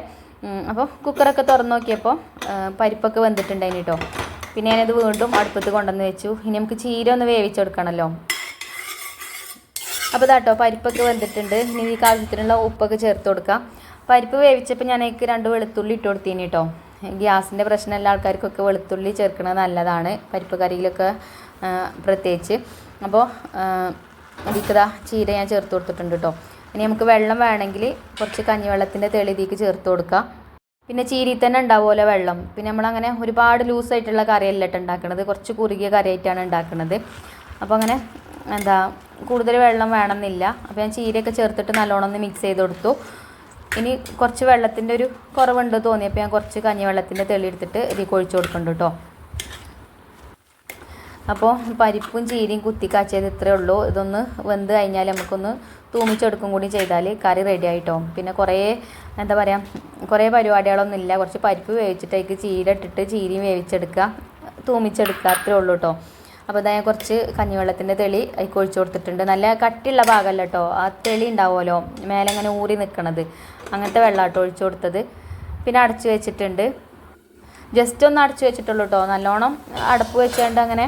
അപ്പോൾ കുക്കറൊക്കെ തുറന്ന് നോക്കിയപ്പോൾ പരിപ്പൊക്കെ വെന്തിട്ടുണ്ടായിന് കേട്ടോ പിന്നെ ഞാനത് വീണ്ടും അടുപ്പത്ത് കൊണ്ടുവന്ന് വെച്ചു. ഇനി നമുക്ക് ചീര ഒന്ന് വേവിച്ചെടുക്കണമല്ലോ അപ്പോൾ ഇതാട്ടോ പരിപ്പൊക്കെ വെന്തിട്ടുണ്ട്. ഇനി ഈ ആവശ്യത്തിനുള്ള ഉപ്പൊക്കെ ചേർത്ത് കൊടുക്കാം. പരിപ്പ് വേവിച്ചപ്പോൾ ഞാൻ രണ്ട് വെളുത്തുള്ളി ഇട്ട് കൊടുത്തീനി കേട്ടോ ഗ്യാസിന്റെ പ്രശ്നമുള്ള ആൾക്കാർക്കൊക്കെ വെളുത്തുള്ളി ചേർക്കുന്നത് നല്ലതാണ് പരിപ്പ് കറിയിലൊക്കെ പ്രത്യേകിച്ച്. അപ്പോൾ ഇതിക്കതാ ചീര ഞാൻ ചേർത്ത് കൊടുത്തിട്ടുണ്ട് കേട്ടോ. ഇനി നമുക്ക് വെള്ളം വേണമെങ്കിൽ കുറച്ച് കഞ്ഞിവെള്ളത്തിന്റെ തെളി ഇതിലേക്ക് ചേർത്ത് കൊടുക്കുക പിന്നെ ചീരി തന്നെ ഉണ്ടാവുമല്ലോ വെള്ളം. പിന്നെ നമ്മളങ്ങനെ ഒരുപാട് ലൂസായിട്ടുള്ള കറിയല്ല കേട്ടോ ഉണ്ടാക്കുന്നത് കുറച്ച് കുറുകിയ കറിയായിട്ടാണ് ഉണ്ടാക്കുന്നത് അപ്പോൾ അങ്ങനെ എന്താ കൂടുതൽ വെള്ളം വേണമെന്നില്ല. അപ്പോൾ ഞാൻ ചീരയൊക്കെ ചേർത്തിട്ട് നല്ലോണം ഒന്ന് മിക്സ് ചെയ്ത് കൊടുത്തു. ഇനി കുറച്ച് വെള്ളത്തിന്റെ ഒരു കുറവുണ്ട് തോന്നിയപ്പോൾ ഞാൻ കുറച്ച് കഞ്ഞിവെള്ളത്തിന്റെ തെളി എടുത്തിട്ട് ഇതിൽ കൊഴിച്ച് കൊടുക്കുന്നുണ്ട് കേട്ടോ അപ്പോൾ പരിപ്പും ചീരയും കുത്തി കാച്ചിയത് ഇത്രയേ ഉള്ളൂ. ഇതൊന്ന് വെന്ത് കഴിഞ്ഞാൽ നമുക്കൊന്ന് തൂമിച്ചെടുക്കും കൂടി ചെയ്താൽ കറി റെഡി ആയിട്ടോ. പിന്നെ കുറേ എന്താ പറയുക കുറേ പരിപാടികളൊന്നും ഇല്ല. കുറച്ച് പരിപ്പ് വേവിച്ചിട്ട് അതിലേക്ക് ചീര ഇട്ടിട്ട് ചീരയും വേവിച്ചെടുക്കുക. തൂമിച്ചെടുക്കുക അത്രേ ഉള്ളൂ കേട്ടോ അപ്പോൾ ഇതാ ഞാൻ കുറച്ച് കഞ്ഞിവെള്ളത്തിന്റെ തെളി അതിൽ ഒഴിച്ചു കൊടുത്തിട്ടുണ്ട്. നല്ല കട്ടിയുള്ള ഭാഗമല്ല കേട്ടോ ആ തെളി ഉണ്ടാവുമല്ലോ. മേലെ ഇങ്ങനെ ഊറി നിൽക്കണത് അങ്ങനത്തെ വെള്ളം കേട്ടോ ഒഴിച്ചു കൊടുത്തത്. പിന്നെ അടച്ചു വെച്ചിട്ടുണ്ട്. ജസ്റ്റ് ഒന്ന് അടച്ചു വെച്ചിട്ടുള്ളൂ കേട്ടോ നല്ലോണം അടപ്പ് വെച്ചുകൊണ്ട് അങ്ങനെ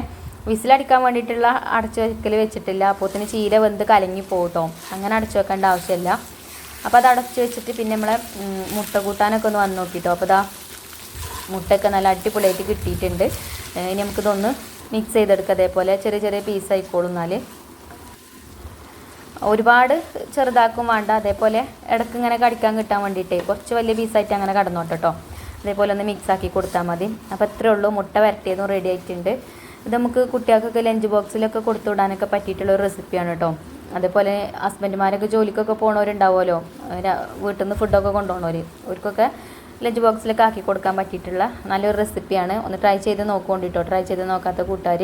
വിസിലടിക്കാൻ വേണ്ടിയിട്ടുള്ള അടച്ചു വെക്കൽ വെച്ചിട്ടില്ല. അപ്പോത്തിന് ചീര വെന്ത് കലങ്ങി പോകട്ടോ അങ്ങനെ അടച്ചു വെക്കേണ്ട ആവശ്യമില്ല. അപ്പോൾ അത് അടച്ചു വെച്ചിട്ട് പിന്നെ നമ്മളെ മുട്ട കൂട്ടാനൊക്കെ ഒന്ന് വന്ന് നോക്കിട്ടോ. അപ്പോൾ ഇതാ മുട്ടയൊക്കെ നല്ല അടിപൊളിയായിട്ട് കിട്ടിയിട്ടുണ്ട്. ഇനി നമുക്കിതൊന്ന് മിക്സ് ചെയ്തെടുക്കുക അതേപോലെ ചെറിയ ചെറിയ പീസ് ആയിക്കോളും എന്നാൽ ഒരുപാട് ചെറുതാക്കും വേണ്ട അതേപോലെ ഇടയ്ക്ക് ഇങ്ങനെ കടിക്കാൻ കിട്ടാൻ വേണ്ടിയിട്ടേ കുറച്ച് വലിയ പീസായിട്ട് അങ്ങനെ കടന്നോട്ടെ കേട്ടോ അതേപോലെ ഒന്ന് മിക്സ് ആക്കി കൊടുത്താൽ മതി. അപ്പോൾ ഇത്രയേ ഉള്ളൂ. മുട്ട വരട്ടിയതും റെഡി ആയിട്ടുണ്ട്. ഇത് നമുക്ക് കുട്ടികൾക്കൊക്കെ ലഞ്ച് ബോക്സിലൊക്കെ കൊടുത്തു വിടാനൊക്കെ പറ്റിയിട്ടുള്ള ഒരു റെസിപ്പിയാണ് കേട്ടോ അതേപോലെ ഹസ്ബൻഡുമാരൊക്കെ ജോലിക്കൊക്കെ പോണവരുണ്ടാവുമല്ലോ. ര- വീട്ടിൽ നിന്ന് ഫുഡൊക്കെ കൊണ്ടുപോകണവർ അവർക്കൊക്കെ ലഞ്ച് ബോക്സിലൊക്കെ ആക്കി കൊടുക്കാൻ പറ്റിയിട്ടുള്ള നല്ലൊരു റെസിപ്പിയാണ്. ഒന്ന് ട്രൈ ചെയ്ത് നോക്കുകൊണ്ടിട്ടോ ട്രൈ ചെയ്ത് നോക്കാത്ത കൂട്ടുകാർ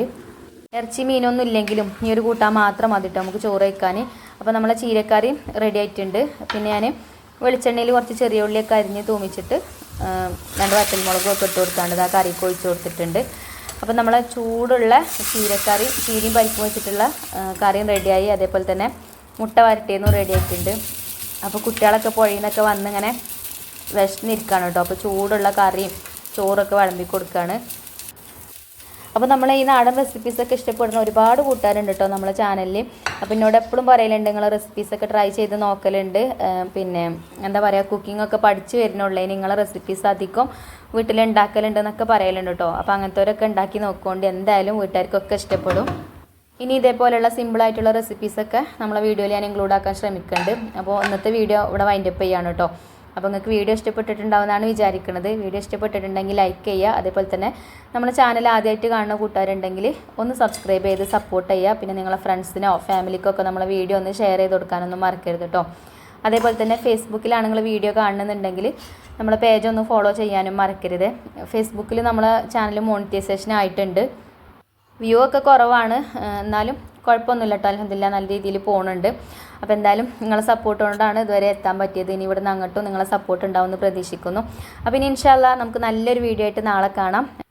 ഇറച്ചി മീനൊന്നും ഇല്ലെങ്കിലും ഈ ഒരു കൂട്ടാൻ മാത്രം മതി കേട്ടോ നമുക്ക് ചോറ് വയ്ക്കാൻ അപ്പോൾ നമ്മളെ ചീരക്കറി റെഡി ആയിട്ടുണ്ട്. പിന്നെ ഞാൻ വെളിച്ചെണ്ണയിൽ കുറച്ച് ചെറിയ ഉള്ളിയൊക്കെ അരിഞ്ഞ് തൂമിച്ചിട്ട് രണ്ട് വറ്റൽമുളകും ഒക്കെ ഇട്ട് കൊടുക്കാണ്ട് ആ കറി ഒഴിച്ച് കൊടുത്തിട്ടുണ്ട്. അപ്പോൾ നമ്മളെ ചൂടുള്ള ചീരക്കറി ചീരയും പരിപ്പും വെച്ചിട്ടുള്ള കറിയും റെഡിയായി അതേപോലെ തന്നെ മുട്ട വരട്ടിയെന്നും റെഡി ആയിട്ടുണ്ട്. അപ്പോൾ കുട്ടികളൊക്കെ പുഴയിൽ നിന്നൊക്കെ വന്നിങ്ങനെ വിശന്നിരിക്കുകയാണ് കേട്ടോ. അപ്പോൾ ചൂടുള്ള കറിയും ചോറൊക്കെ വിളമ്പി കൊടുക്കുകയാണ് അപ്പോൾ നമ്മൾ ഈ നാടൻ റെസിപ്പീസൊക്കെ ഇഷ്ടപ്പെടുന്ന ഒരുപാട് കൂട്ടുകാരുണ്ട് കേട്ടോ നമ്മളെ ചാനലിൽ അപ്പോൾ എന്നോട് എപ്പോഴും പറയലുണ്ട് നിങ്ങൾ റെസിപ്പീസൊക്കെ ട്രൈ ചെയ്ത് നോക്കലുണ്ട്. പിന്നെ എന്താ പറയുക കുക്കിംഗ് ഒക്കെ പഠിച്ച് വരുന്നുള്ളേ നിങ്ങളെ റെസിപ്പീസ് അധികം വീട്ടിൽ ഉണ്ടാക്കലുണ്ട് എന്നൊക്കെ പറയലുണ്ട് കേട്ടോ. അപ്പോൾ അങ്ങനത്തെവരൊക്കെ ഉണ്ടാക്കി നോക്കുകൊണ്ട് എന്തായാലും വീട്ടുകാർക്കൊക്കെ ഇഷ്ടപ്പെടും. ഇനി ഇതേപോലെയുള്ള സിമ്പിളായിട്ടുള്ള റെസിപ്പീസൊക്കെ നമ്മളെ വീഡിയോയിൽ ഞാൻ ഇൻക്ലൂഡ് ആക്കാൻ ശ്രമിക്കുന്നുണ്ട്. അപ്പോൾ ഇന്നത്തെ വീഡിയോ ഇവിടെ വൈൻഡപ്പ് ചെയ്യാണ് കേട്ടോ. അപ്പോൾ നിങ്ങൾക്ക് വീഡിയോ ഇഷ്ടപ്പെട്ടിട്ടുണ്ടാവുമെന്നാണ് വിചാരിക്കുന്നത്. വീഡിയോ ഇഷ്ടപ്പെട്ടിട്ടുണ്ടെങ്കിൽ ലൈക്ക് ചെയ്യുക. അതേപോലെ തന്നെ നമ്മുടെ ചാനൽ ആദ്യമായിട്ട് കാണുന്ന കൂട്ടുകാരുണ്ടെങ്കിൽ ഒന്ന് സബ്സ്ക്രൈബ് ചെയ്ത് സപ്പോർട്ട് ചെയ്യുക. പിന്നെ നിങ്ങളെ ഫ്രണ്ട്സിനോ ഫാമിലിക്കോ ഒക്കെ നമ്മളെ വീഡിയോ ഒന്ന് ഷെയർ ചെയ്ത് കൊടുക്കാനൊന്നും മറക്കരുത് കേട്ടോ. അതേപോലെ തന്നെ ഫേസ്ബുക്കിലാണ് നിങ്ങൾ വീഡിയോ കാണുന്നുണ്ടെങ്കിൽ നമ്മളെ പേജ് ഒന്ന് ഫോളോ ചെയ്യാനും മറക്കരുത്. ഫേസ്ബുക്കിൽ നമ്മളെ ചാനൽ മോണിറ്റൈസേഷൻ ആയിട്ടുണ്ട്. വ്യൂ ഒക്കെ കുറവാണ്. എന്നാലും കുഴപ്പമൊന്നുമില്ല കേട്ടോ. അലഹമില്ല നല്ല രീതിയിൽ പോകുന്നുണ്ട് അപ്പോൾ എന്തായാലും നിങ്ങളെ സപ്പോർട്ട് കൊണ്ടാണ് ഇതുവരെ എത്താൻ പറ്റിയത്. ഇനി ഇവിടെ നിന്ന് അങ്ങോട്ടും നിങ്ങളെ സപ്പോർട്ട് ഉണ്ടാവുമെന്ന് പ്രതീക്ഷിക്കുന്നു. അപ്പോൾ ഇനി ഇൻഷാല്ല നമുക്ക് നല്ലൊരു വീഡിയോ ആയിട്ട് നാളെ കാണാം.